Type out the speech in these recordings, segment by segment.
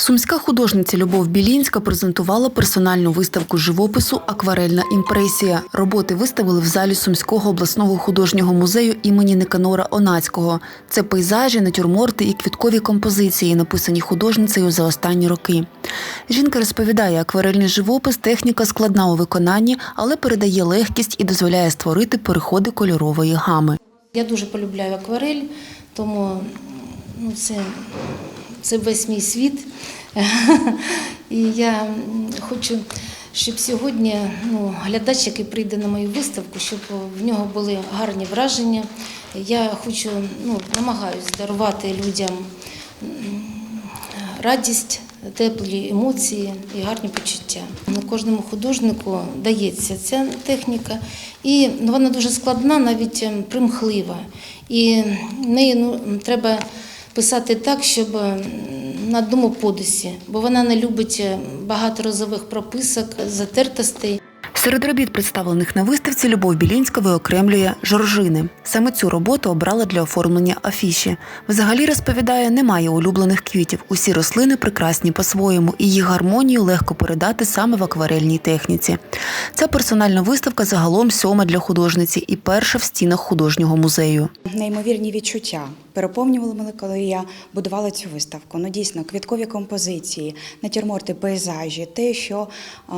Сумська художниця Любов Білінська презентувала персональну виставку живопису Акварельна імпресія. Роботи виставили в залі Сумського обласного художнього музею імені Никанора Онацького. Це пейзажі, натюрморти і квіткові композиції, написані художницею за останні роки. Жінка розповідає, акварельний живопис техніка складна у виконанні, але передає легкість і дозволяє створити переходи кольорової гами. Я дуже полюбляю акварель, тому ну, це, це весь мій світ. І я хочу, щоб сьогодні ну, глядач, який прийде на мою виставку, щоб в нього були гарні враження. Я хочу, ну, намагаюся дарувати людям радість, теплі емоції і гарні почуття. Кожному художнику дається ця техніка, і ну, вона дуже складна, навіть ем, примхлива. І неї ну, треба писати так, щоб ем, на одному подисі, бо вона не любить е, багато розових прописок, затертостей. Серед робіт, представлених на виставці, Любов Білінська виокремлює жоржини. Саме цю роботу обрала для оформлення афіші. Взагалі розповідає, немає улюблених квітів. Усі рослини прекрасні по-своєму, і їх гармонію легко передати саме в акварельній техніці. Ця персональна виставка загалом сьома для художниці і перша в стінах художнього музею. Неймовірні відчуття переповнювали мене, коли я будувала цю виставку. Ну дійсно, квіткові композиції, натюрморти, пейзажі, те, що е,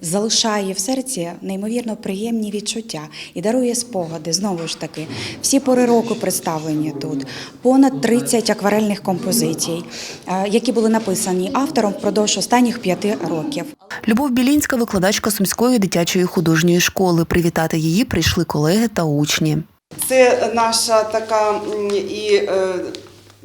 залишає в серці неймовірно приємні відчуття і дарує спогади. Знову ж таки, всі пори року представлені тут. Понад 30 акварельних композицій, е, які були написані автором впродовж останніх п'яти років. Любов Білінська, викладачка Сумської дитячої художньої школи. Привітати її прийшли колеги та учні. Це наша така і е,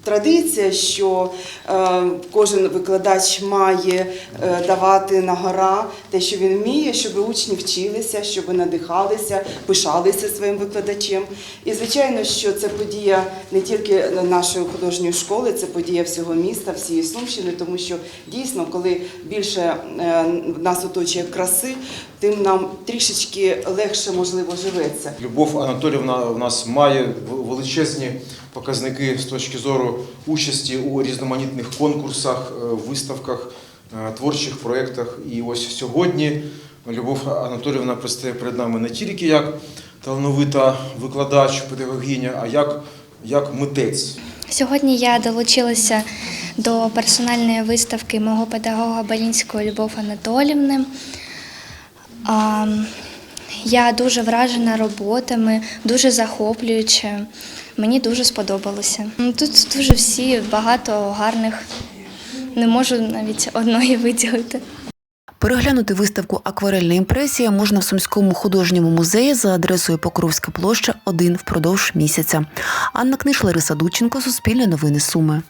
традиція, що е, кожен викладач має е, давати на гора те, що він вміє, щоб учні вчилися, щоб надихалися, пишалися своїм викладачем. І звичайно, що це подія не тільки нашої художньої школи, це подія всього міста, всієї Сумщини, тому що дійсно, коли більше е, нас оточує краси, тим нам трішечки легше можливо живеться. Любов Анатолівна в нас має величезні показники з точки зору участі у різноманітних конкурсах, е, виставках, е, творчих проєктах. І ось сьогодні Любов Анатолівна предстає перед нами не тільки як талановита викладач, педагогиня, а як, як митець. Сьогодні я долучилася до персональної виставки мого педагога Балінської Любов Анатолівни. Я дуже вражена роботами, дуже захоплююче. Мені дуже сподобалося. Тут дуже всі багато гарних, не можу навіть одної виділити. Переглянути виставку Акварельна імпресія можна в Сумському художньому музеї за адресою Покровська площа 1 впродовж місяця. Анна Книш, Лариса Дученко, Суспільне новини Суми.